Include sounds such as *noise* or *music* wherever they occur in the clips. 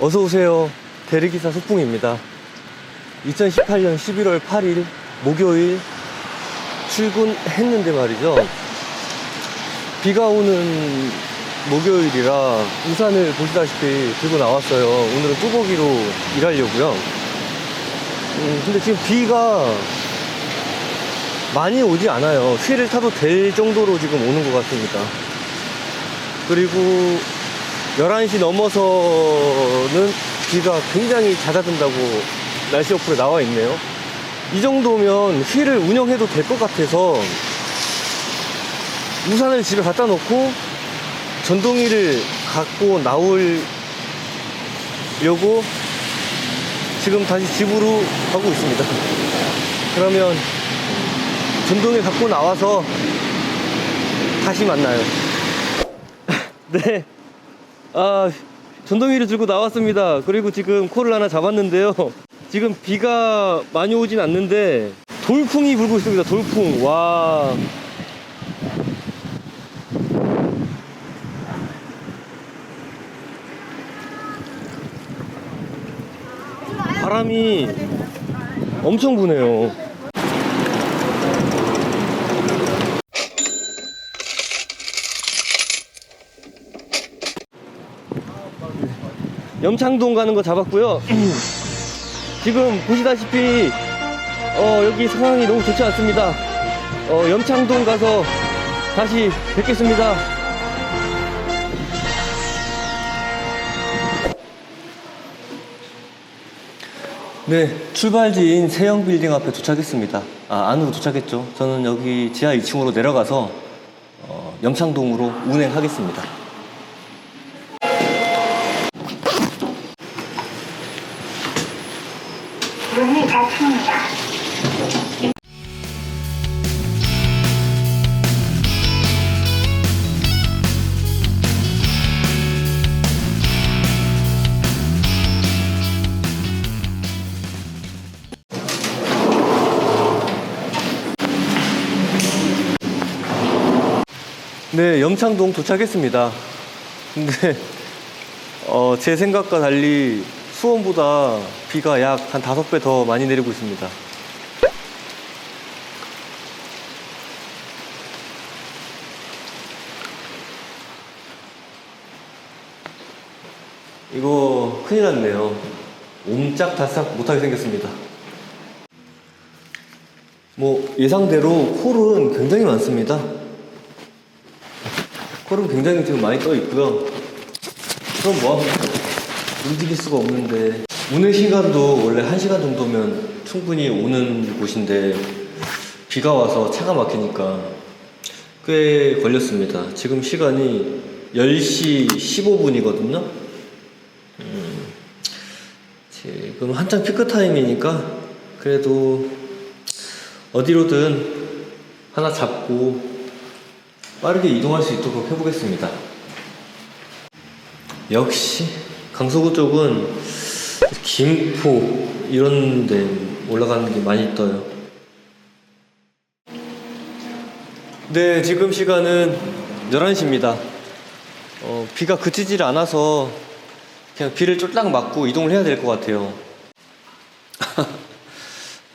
어서 오세요. 대리기사 소풍입니다. 2018년 11월 8일 목요일 출근했는데 말이죠. 비가 오는 목요일이라 우산을 보시다시피 들고 나왔어요. 오늘은 뚜벅이로 일하려고요. 음, 근데 지금 비가 많이 오지 않아요. 휠을 타도 될 정도로 지금 오는 것 같습니다. 그리고 11시 넘어서는 비가 굉장히 잦아든다고 날씨 어플에 나와 있네요. 이 정도면 휠을 운영해도 될 것 같아서 우산을 집에 갖다 놓고 전동이를 갖고 나오려고 지금 다시 집으로 가고 있습니다. 그러면 전동이 갖고 나와서 다시 만나요. *laughs* 네. 아, 전동이를 들고 나왔습니다. 그리고 지금 코를 하나 잡았는데요. 지금 비가 많이 오진 않는데 돌풍이 불고 있습니다. 돌풍. 와. 바람이 엄청 부네요. 염창동 가는 거 잡았고요. 지금 보시다시피 어, 여기 상황이 너무 좋지 않습니다. 어, 염창동 가서 다시 뵙겠습니다. 네, 출발지인 세영 빌딩 앞에 도착했습니다. 아, 안으로 도착했죠. 저는 여기 지하 2층으로 내려가서 어, 염창동으로 운행하겠습니다. 네, 염창동 도착했습니다. 근데 어, 제 생각과 달리 수원보다 비가 약 한 다섯 배 더 많이 내리고 있습니다. 이거 큰일 났네요. 옴짝달싹 못하게 생겼습니다. 뭐 예상대로 콜은 굉장히 많습니다. 콜은 굉장히 지금 많이 떠 있고요. 그럼 뭐합니까? 움직일 수가 없는데 운행 시간도 원래 1시간 정도면 충분히 오는 곳인데 비가 와서 차가 막히니까 꽤 걸렸습니다. 지금 시간이 10시 15분이거든요. 음, 지금 한창 피크 타임이니까 그래도 어디로든 하나 잡고 빠르게 이동할 수 있도록 해보겠습니다. 역시 강서구 쪽은 김포 이런 데 올라가는 게 많이 떠요. 네, 지금 시간은 11시입니다. 어, 비가 그치질 않아서 그냥 비를 쫄딱 맞고 이동을 해야 될 것 같아요. *laughs*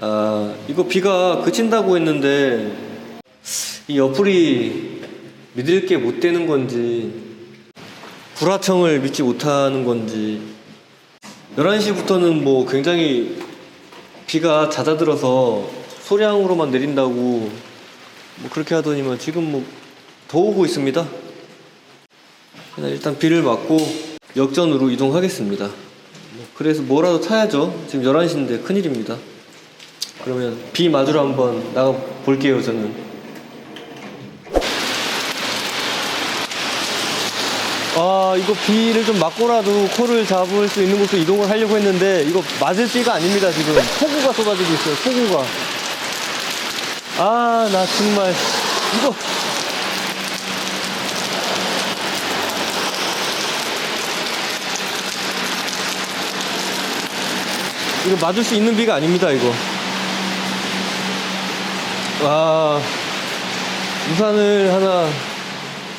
아, 이거 비가 그친다고 했는데 이 어플이 믿을 게 못 되는 건지 불화청을 믿지 못하는 건지 11시부터는 뭐 굉장히 비가 잦아들어서 소량으로만 내린다고 뭐 그렇게 하더니만 지금 뭐 더 오고 있습니다. 일단 비를 맞고 역전으로 이동하겠습니다. 뭐 그래서 뭐라도 타야죠. 지금 11시인데 큰일입니다. 그러면 비 맞으러 한번 나가 볼게요, 저는. 아, 이거 비를 좀 맞고라도 코를 잡을 수 있는 곳으로 이동을 하려고 했는데, 이거 맞을 비가 아닙니다, 지금. 폭우가 쏟아지고 있어요, 폭우가. 아, 나 정말, 이거. 이거 맞을 수 있는 비가 아닙니다, 이거. 와, 우산을 하나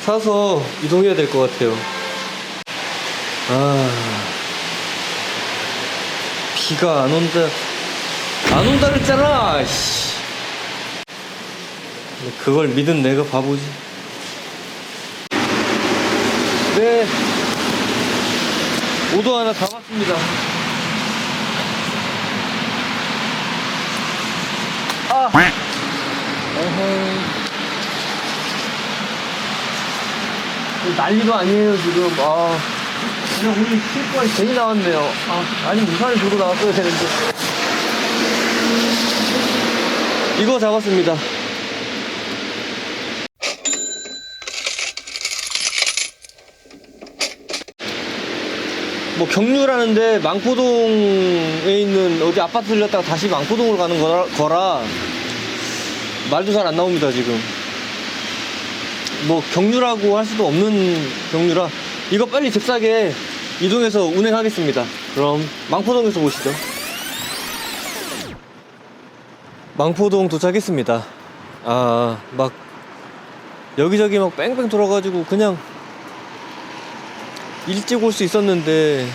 사서 이동해야 될 것 같아요. 아, 비가 안 온다. 안 온다 그랬잖아. 씨. 그걸 믿은 내가 바보지. 네. 오도 하나 담았습니다. 아. 어허. 난리도 아니에요 지금. 아. 그냥 우리 실권 괜히 나왔네요. 아, 아니 우산을 들고 나왔어야 되는데. 이거 잡았습니다. 뭐 경유라는데 망포동에 있는 어디 아파트 들렸다가 다시 망포동으로 가는 거라, 거라 말도 잘 안 나옵니다 지금. 뭐 경유라고 할 수도 없는 경유라 이거 빨리 잽싸게 이동해서 운행하겠습니다. 그럼 망포동에서 보시죠. 망포동 도착했습니다. 아, 막 여기저기 막 뺑뺑 돌아가지고 그냥 일찍 올 수 있었는데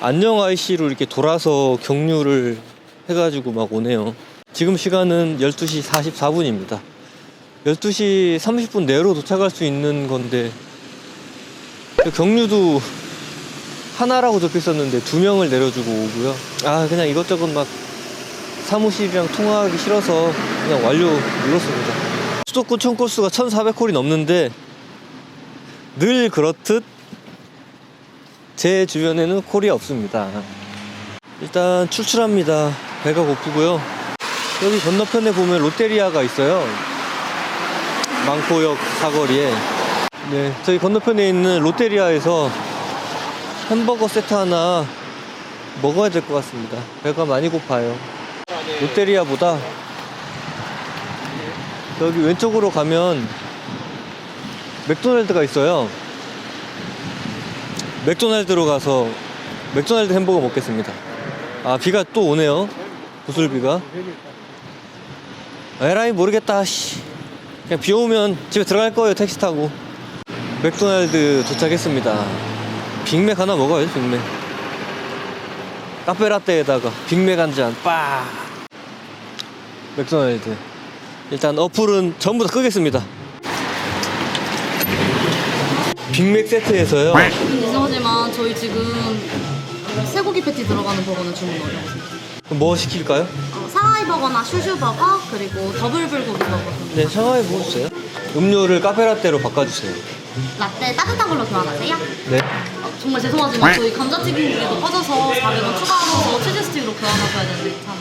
안녕 IC로 이렇게 돌아서 경유를 해가지고 막 오네요. 지금 시간은 12시 44분입니다. 12시 30분 내로 도착할 수 있는 건데 경유도 하나라고 적혀 있었는데 두 명을 내려주고 오고요. 아 그냥 이것저것 막 사무실이랑 통화하기 싫어서 그냥 완료 눌렀습니다. 수도권 총 코스가 1,400콜이 넘는데 늘 그렇듯 제 주변에는 콜이 없습니다. 일단 출출합니다. 배가 고프고요. 여기 건너편에 보면 롯데리아가 있어요. 망포역 사거리에. 네, 저희 건너편에 있는 롯데리아에서 햄버거 세트 하나 먹어야 될 것 같습니다. 배가 많이 고파요. 롯데리아보다 여기 왼쪽으로 가면 맥도날드가 있어요. 맥도날드로 가서 맥도날드 햄버거 먹겠습니다. 아 비가 또 오네요. 구슬비가. 에라이 모르겠다. 씨. 그냥 비 오면 집에 들어갈 거예요 택시 타고. 맥도날드 도착했습니다. 빅맥 하나 먹어요 빅맥. 카페라떼에다가 빅맥 한잔 빠. 맥도날드. 일단 어플은 전부 다 끄겠습니다. 빅맥 세트에서요. 죄송하지만 저희 지금 쇠고기 패티 들어가는 버거는 주문 어려우세요. 그럼 뭐 시킬까요? 어, 상하이 버거나 슈슈 버거 그리고 더블 불고기 버거 네, 샤워해 보세요. 음료를 카페라떼로 바꿔주세요. 라떼 따뜻한 걸로 교환하세요. 네. 어, 정말 죄송하지만 저희 감자튀김 고기도 빠져서 400원 추가하면서 치즈 스틱으로 교환하셔야 되는데 참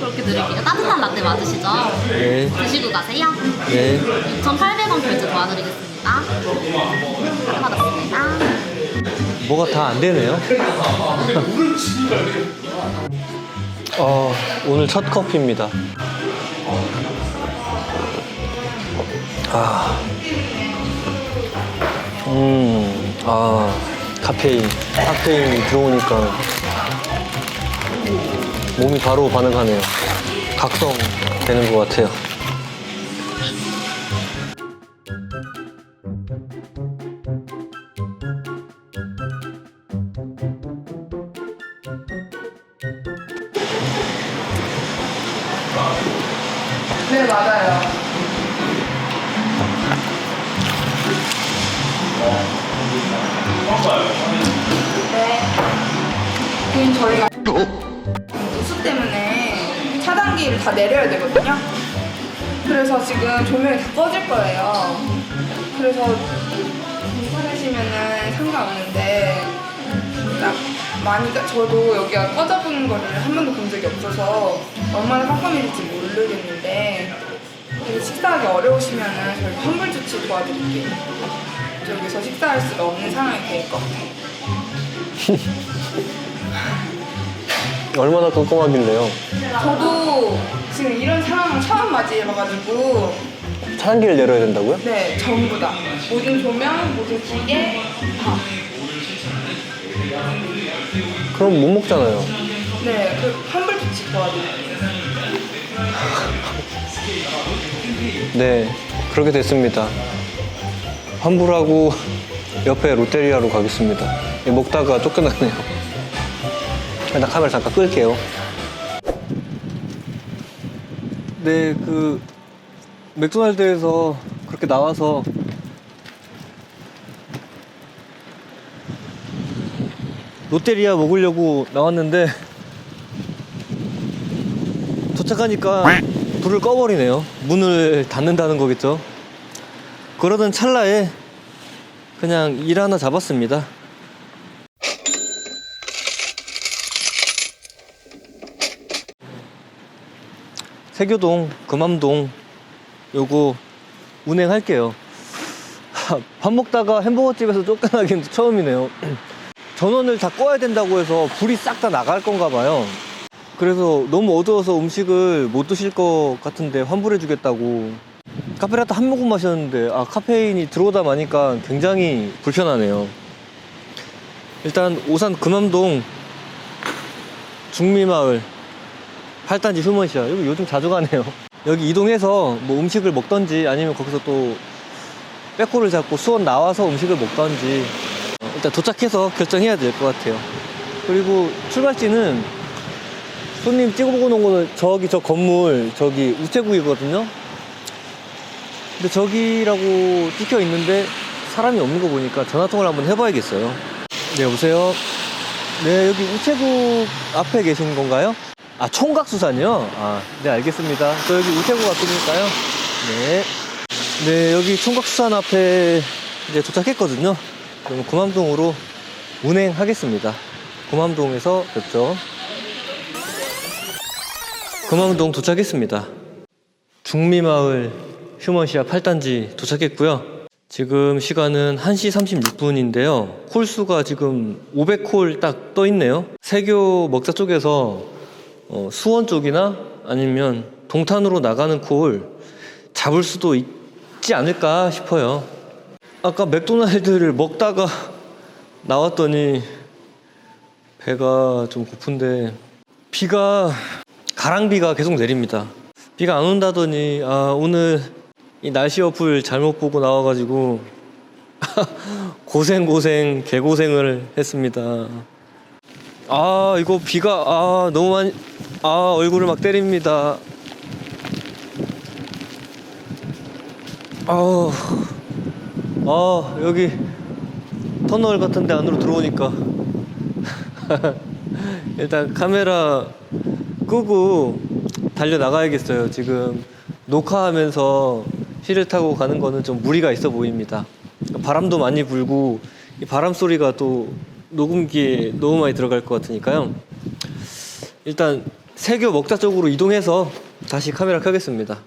그렇게 드릴게요. 따뜻한 라떼 맞으시죠? 네. 드시고 가세요. 네. 6,800원 결제 도와드리겠습니다. 받았습니다. 뭐가 다 안 되네요. *laughs* 어, 오늘 첫 커피입니다. 아. 음, 아, 카페인. 카페인 들어오니까 몸이 바로 반응하네요. 각성 되는 것 같아요. 저희가 누수 때문에 차단기를 다 내려야 되거든요. 그래서 지금 조명이 다 꺼질 거예요. 그래서 괜찮으시면은 상관없는데 나 많이 까- 저도 여기가 꺼져보는 거를 한 번도 본 적이 없어서 얼마나 깜깜해질지 모르겠는데 식사하기 어려우시면은 저희 환불 조치 도와드릴게요. 여기서 식사할 수가 없는 상황이 될 것 같아요. *laughs* 얼마나 꼼꼼하길래요? 저도 지금 이런 상황을 처음 맞이해봐가지고 차단기를 내려야 된다고요? 네 전부 다 모든 조명, 모든 기계 다. 그럼 못 먹잖아요. 네, 그 환불 조치 도와드릴게요. *laughs* 네, 그렇게 됐습니다. 환불하고 옆에 롯데리아로 가겠습니다. 먹다가 쫓겨나네요. 나 카메라 잠깐 끌게요. 네, 그 맥도날드에서 그렇게 나와서 롯데리아 먹으려고 나왔는데 도착하니까 불을 꺼버리네요. 문을 닫는다는 거겠죠. 그러던 찰나에 그냥 일 하나 잡았습니다. 세교동, 금암동 요거 운행할게요. 하, 밥 먹다가 햄버거 집에서 쫓겨나긴 처음이네요. 전원을 다 꺼야 된다고 해서 불이 싹 다 나갈 건가 봐요. 그래서 너무 어두워서 음식을 못 드실 것 같은데 환불해 주겠다고 카페라떼 한 모금 마셨는데 아 카페인이 들어오다 마니까 굉장히 불편하네요. 일단 오산 금암동 중미마을 8단지 휴먼시아 여기 요즘 자주 가네요. 여기 이동해서 뭐 음식을 먹던지 아니면 거기서 또 빼코를 잡고 수원 나와서 음식을 먹던지 어, 일단 도착해서 결정해야 될 것 같아요. 그리고 출발지는 손님 찍어보고 놓은 거는 저기 저 건물 저기 우체국이거든요. 근데 저기라고 찍혀 있는데 사람이 없는 거 보니까 전화 통화를 한번 해봐야겠어요. 네 여보세요. 네 여기 우체국 앞에 계신 건가요? 아 총각 수산이요? 아 네 알겠습니다. 저 여기 우체국 앞이니까요. 네. 네 여기 총각 수산 앞에 이제 도착했거든요. 그럼 금암동으로 운행하겠습니다. 금암동에서 뵙죠. 금암동 도착했습니다. 중미마을 휴먼시아 8단지 도착했고요. 지금 시간은 1시 36분인데요. 콜수가 지금 500콜 딱 떠 있네요. 세교 먹자 쪽에서 어, 수원 쪽이나 아니면 동탄으로 나가는 콜 잡을 수도 있지 않을까 싶어요. 아까 맥도날드를 먹다가 나왔더니 배가 좀 고픈데 비가 가랑비가 계속 내립니다. 비가 안 온다더니 아 오늘 이 날씨 어플 잘못 보고 나와가지고 *laughs* 고생 고생 개고생을 했습니다. 아 이거 비가 아 너무 많이 아 얼굴을 막 때립니다. 아우 아 여기 터널 같은데 안으로 들어오니까 *laughs* 일단 카메라 끄고 달려 나가야겠어요. 지금 녹화하면서 실을 타고 가는 거는 좀 무리가 있어 보입니다. 바람도 많이 불고 이 바람 소리가 또 녹음기에 너무 많이 들어갈 것 같으니까요. 일단 세교 먹자 쪽으로 이동해서 다시 카메라 켜겠습니다.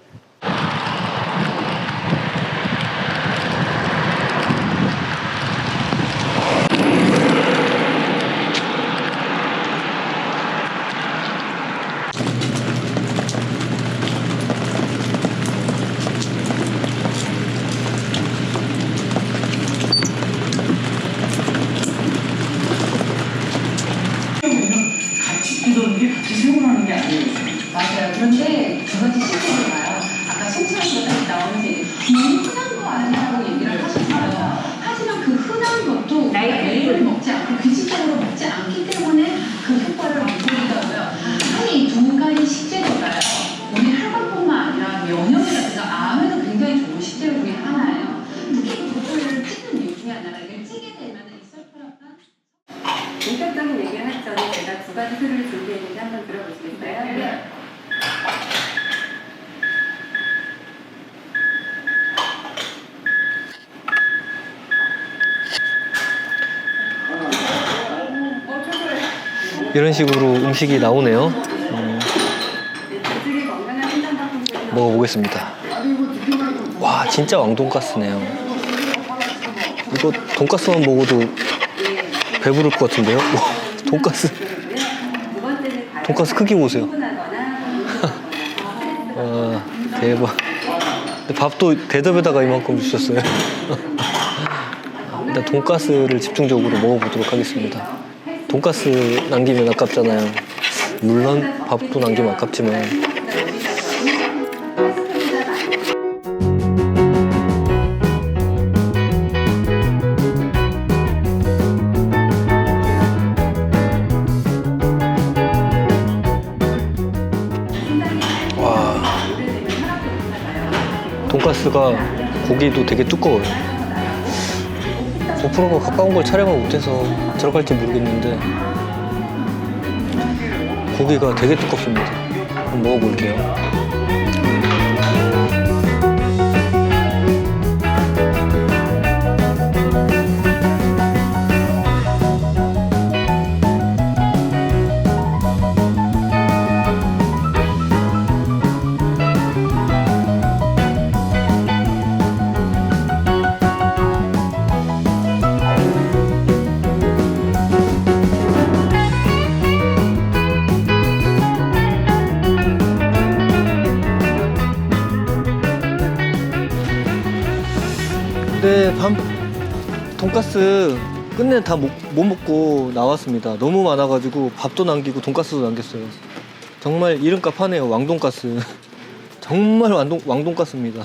제가 두 가지 표를 준비했는데 한번 들어보시겠어요? 네. 이런 식으로 음식이 나오네요. 음, 먹어보겠습니다. 와 진짜 왕돈가스네요. 이거 돈가스만 먹어도 배부를 것 같은데요? 와, 돈가스 돈가스 크기 보세요. *laughs* 와 대박. 밥도 대접에다가 이만큼 주셨어요. *laughs* 일단 돈가스를 집중적으로 먹어보도록 하겠습니다. 돈가스 남기면 아깝잖아요. 물론 밥도 남기면 아깝지만 돈가스가 고기도 되게 두꺼워요. 고프로가 가까운 걸 촬영을 못해서 들어갈지 모르겠는데 고기가 되게 두껍습니다. 한번 먹어볼게요. 돈가스 끝내 다 못 먹고 나왔습니다. 너무 많아가지고 밥도 남기고 돈가스도 남겼어요. 정말 이름값 하네요. 왕돈가스. *laughs* 정말 왕돈, 왕돈가스입니다.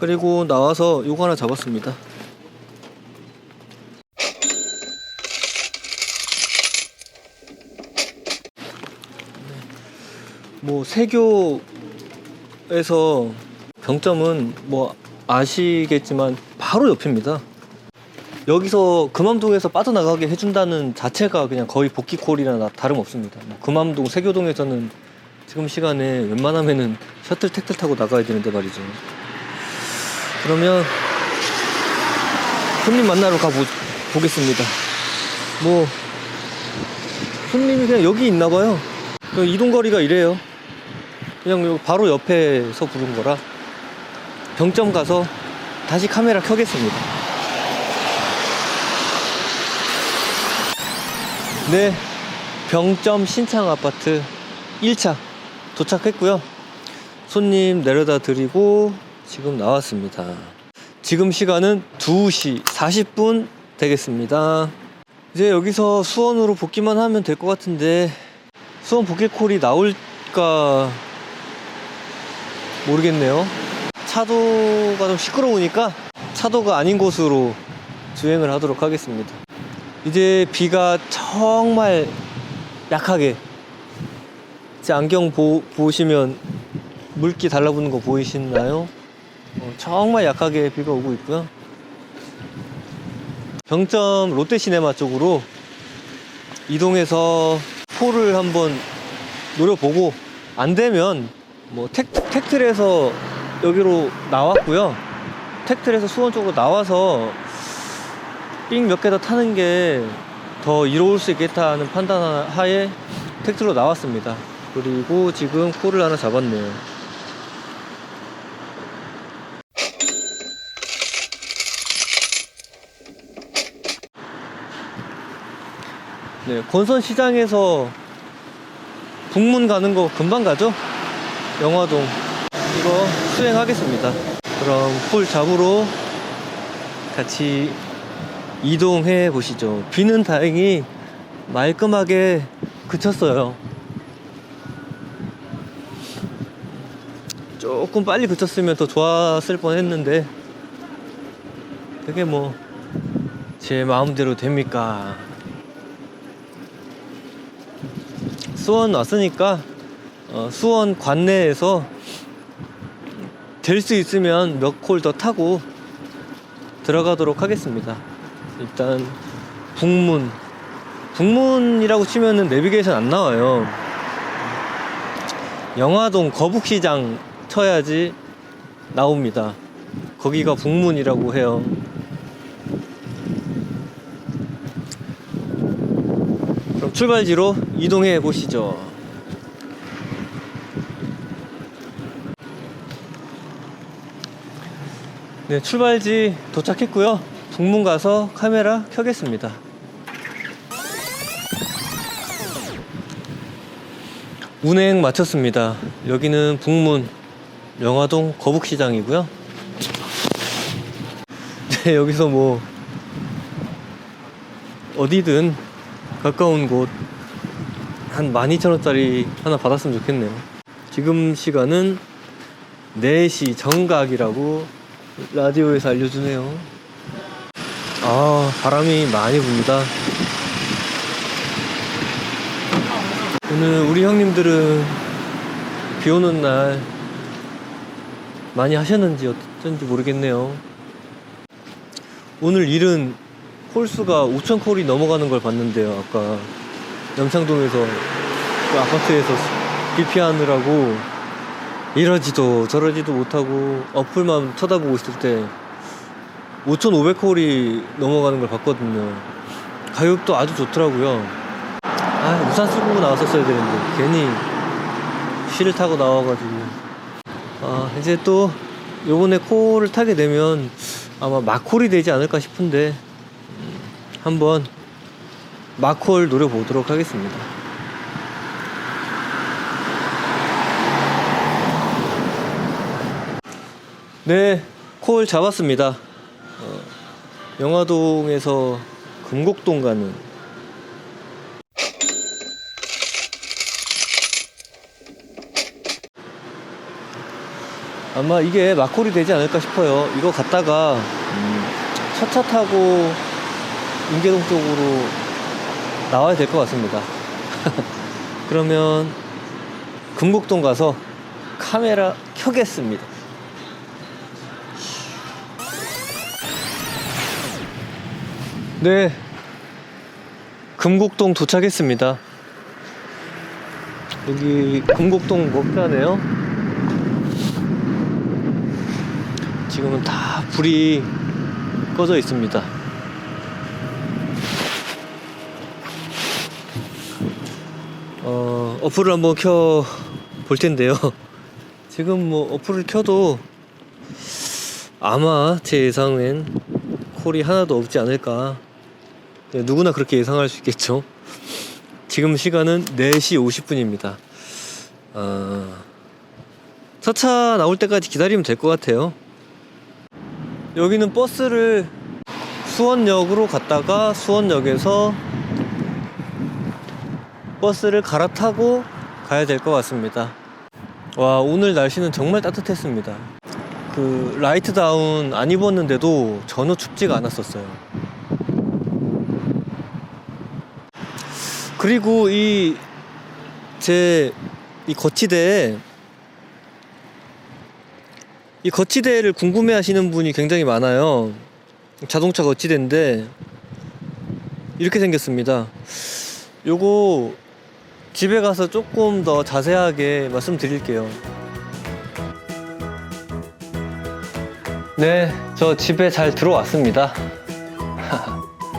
그리고 나와서 요거 하나 잡았습니다. 뭐 세교에서 병점은 뭐 아시겠지만 바로 옆입니다. 여기서 금암동에서 빠져나가게 해준다는 자체가 그냥 거의 복귀콜이나 나- 다름없습니다. 뭐 금암동 세교동에서는 지금 시간에 웬만하면은 셔틀 택트 타고 나가야 되는데 말이죠. 그러면 손님 만나러 가보겠습니다. 뭐 손님이 그냥 여기 있나 봐요. 그 이동 거리가 이래요. 그냥 요 바로 옆에서 부른 거라 병점 가서 다시 카메라 켜겠습니다. 네, 병점 신창 아파트 1차 도착했고요. 손님 내려다 드리고 지금 나왔습니다. 지금 시간은 2시 40분 되겠습니다. 이제 여기서 수원으로 복귀만 하면 될 것 같은데 수원 복귀콜이 나올까 모르겠네요. 차도가 좀 시끄러우니까 차도가 아닌 곳으로 주행을 하도록 하겠습니다. 이제 비가 정말 약하게 제 안경 보, 보시면 물기 달라붙는 거 보이시나요? 어, 정말 약하게 비가 오고 있고요. 병점 롯데시네마 쪽으로 이동해서 포를 한번 노려보고 안 되면 뭐 택, 택틀에서 여기로 나왔고요. 택틀에서 수원 쪽으로 나와서 삥 몇 개 더 타는 게 더 이로울 수 있겠다 하는 판단 하에 택틀로 나왔습니다. 그리고 지금 콜을 하나 잡았네요. 네, 권선 시장에서 북문 가는 거 금방 가죠? 영화동 이거 수행하겠습니다. 그럼 풀 잡으러 같이 이동해 보시죠. 비는 다행히 말끔하게 그쳤어요. 조금 빨리 그쳤으면 더 좋았을 뻔 했는데 그게 뭐 제 마음대로 됩니까? 수원 왔으니까 어, 수원 관내에서 될 수 있으면 몇 콜 더 타고 들어가도록 하겠습니다. 일단 북문 북문이라고 치면은 내비게이션 안 나와요. 영화동 거북시장 쳐야지 나옵니다. 거기가 북문이라고 해요. 그럼 출발지로 이동해 보시죠. 네, 출발지 도착했고요. 북문 가서 카메라 켜겠습니다. 운행 마쳤습니다. 여기는 북문 영화동 거북시장이고요. *laughs* 네, 여기서 뭐 어디든 가까운 곳 한 12,000원짜리 하나 받았으면 좋겠네요. 지금 시간은 4시 정각이라고 라디오에서 알려주네요. 아, 바람이 많이 붑니다. 오늘 우리 형님들은 비 오는 날 많이 하셨는지 어쩐지 모르겠네요. 오늘 일은 콜수가 5천 콜이 넘어가는 걸 봤는데요. 아까 염창동에서 그 아파트에서 기피하느라고 이러지도 저러지도 못하고 어플만 쳐다보고 있을 때 5,500콜이 넘어가는 걸 봤거든요. 가격도 아주 좋더라고요. 아, 우산 쓰고 나왔었어야 되는데 괜히 쉬를 타고 나와가지고 아, 이제 또 요번에 콜을 타게 되면 아마 마콜이 되지 않을까 싶은데 음, 한번 마콜 노려보도록 하겠습니다. 네, 콜 잡았습니다. 어, 영화동에서 금곡동 가는 아마 이게 마콜이 되지 않을까 싶어요. 이거 갔다가 음, 첫차 타고 인계동 쪽으로 나와야 될 것 같습니다. *laughs* 그러면 금곡동 가서 카메라 켜겠습니다. 네, 금곡동 도착했습니다. 여기 금곡동 먹자네요. 지금은 다 불이 꺼져 있습니다. 어, 어플을 한번 켜 볼 텐데요. *laughs* 지금 뭐 어플을 켜도 아마 제 예상엔 콜이 하나도 없지 않을까. 네, 누구나 그렇게 예상할 수 있겠죠. 지금 시간은 4시 50분입니다. 어, 차차 나올 때까지 기다리면 될 것 같아요. 여기는 버스를 수원역으로 갔다가 수원역에서 버스를 갈아타고 가야 될 것 같습니다. 와, 오늘 날씨는 정말 따뜻했습니다. 그, 라이트 다운 안 입었는데도 전혀 춥지가 않았었어요. 그리고 이, 제, 이 거치대에 이 거치대를 궁금해 하시는 분이 굉장히 많아요. 자동차 거치대인데, 이렇게 생겼습니다. 요거 집에 가서 조금 더 자세하게 말씀드릴게요. 네, 저 집에 잘 들어왔습니다. *laughs*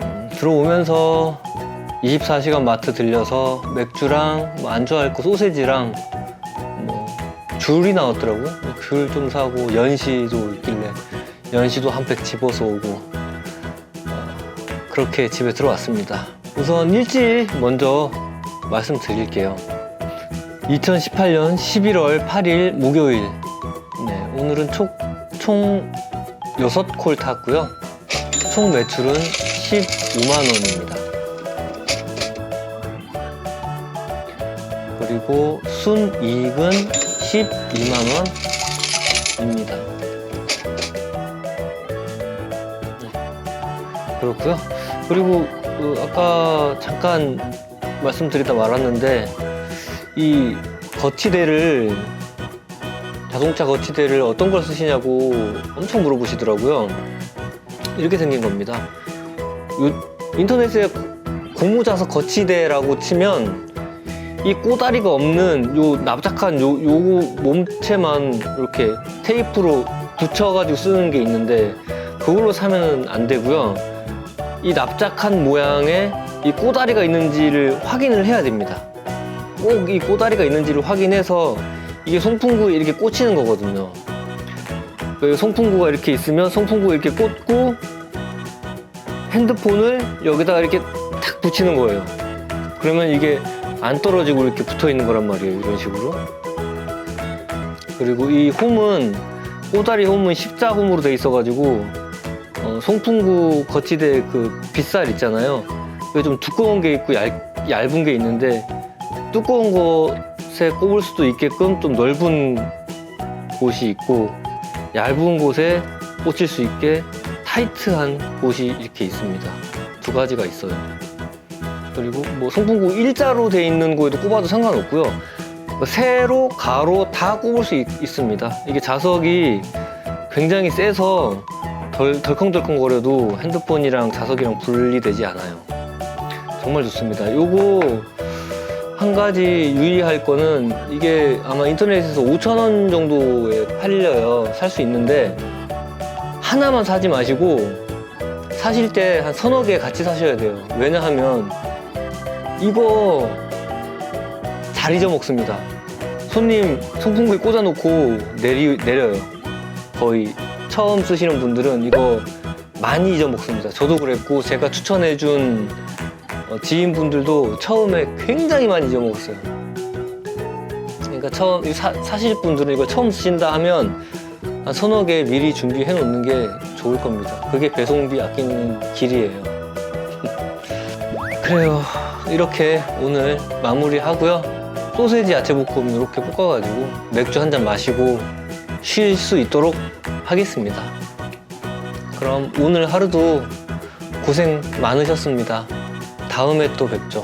음, 들어오면서 24시간 마트 들려서 맥주랑 뭐 안주 할 거 소세지랑 뭐 귤이 나왔더라고요. 귤 좀 사고 연시도 있길래 연시도 한 팩 집어서 오고 어, 그렇게 집에 들어왔습니다. 우선 일지 먼저 말씀드릴게요. 2018년 11월 8일 목요일. 네, 오늘은 총, 총 6콜 탔고요. 총 매출은 15만 원입니다. 그리고 순이익은 12만 원입니다. 네. 그렇고요. 그리고 그 아까 잠깐 말씀드리다 말았는데 이 거치대를 자동차 거치대를 어떤 걸 쓰시냐고 엄청 물어보시더라고요. 이렇게 생긴 겁니다. 요 인터넷에 고무자석 거치대라고 치면 이 꼬다리가 없는 요 납작한 요, 요 몸체만 이렇게 테이프로 붙여가지고 쓰는 게 있는데 그걸로 사면 안 되고요. 이 납작한 모양의 이 꼬다리가 있는지를 확인을 해야 됩니다. 꼭 이 꼬다리가 있는지를 확인해서 이게 송풍구에 이렇게 꽂히는 거거든요. 그 송풍구가 이렇게 있으면 송풍구 이렇게 꽂고 핸드폰을 여기다가 이렇게 탁 붙이는 거예요. 그러면 이게 안 떨어지고 이렇게 붙어 있는 거란 말이에요. 이런 식으로. 그리고 이 홈은 꼬다리 홈은 십자홈으로 돼 있어가지고 어, 송풍구 거치대 그 빗살 있잖아요. 그게 좀 두꺼운 게 있고 얇, 얇은 게 있는데 두꺼운 곳에 꼽을 수도 있게끔 좀 넓은 곳이 있고 얇은 곳에 꽂힐 수 있게 타이트한 곳이 이렇게 있습니다. 두 가지가 있어요. 그리고 뭐 송풍구 일자로 돼 있는 거에도 꼽아도 상관없고요. 세로, 가로 다 굽을 수 있, 습니다 이게 자석이 굉장히 세서 덜, 덜컹덜컹거려도 핸드폰이랑 자석이랑 분리되지 않아요. 정말 좋습니다. 요거 한 가지 유의할 거는 이게 아마 인터넷에서 5,000원 정도에 팔려요. 살 수 있는데 하나만 사지 마시고 사실 때 한 서너 개 같이 사셔야 돼요. 왜냐하면 이거 잘 잊어먹습니다. 손님 송풍구에 꽂아놓고 내리, 내려요. 거의 처음 쓰시는 분들은 이거 많이 잊어먹습니다. 저도 그랬고 제가 추천해준 어, 지인분들도 처음에 굉장히 많이 잊어먹었어요. 그러니까 처음 사, 사실 분들은 이거 처음 쓰신다 하면 한 서너 개 미리 준비해 놓는 게 좋을 겁니다. 그게 배송비 아끼는 길이에요. *laughs* 그래요. 이렇게 오늘 마무리하고요. 소세지 야채 볶음 이렇게 볶아가지고 맥주 한 잔 마시고 쉴 수 있도록 하겠습니다. 그럼 오늘 하루도 고생 많으셨습니다. 다음에 또 뵙죠.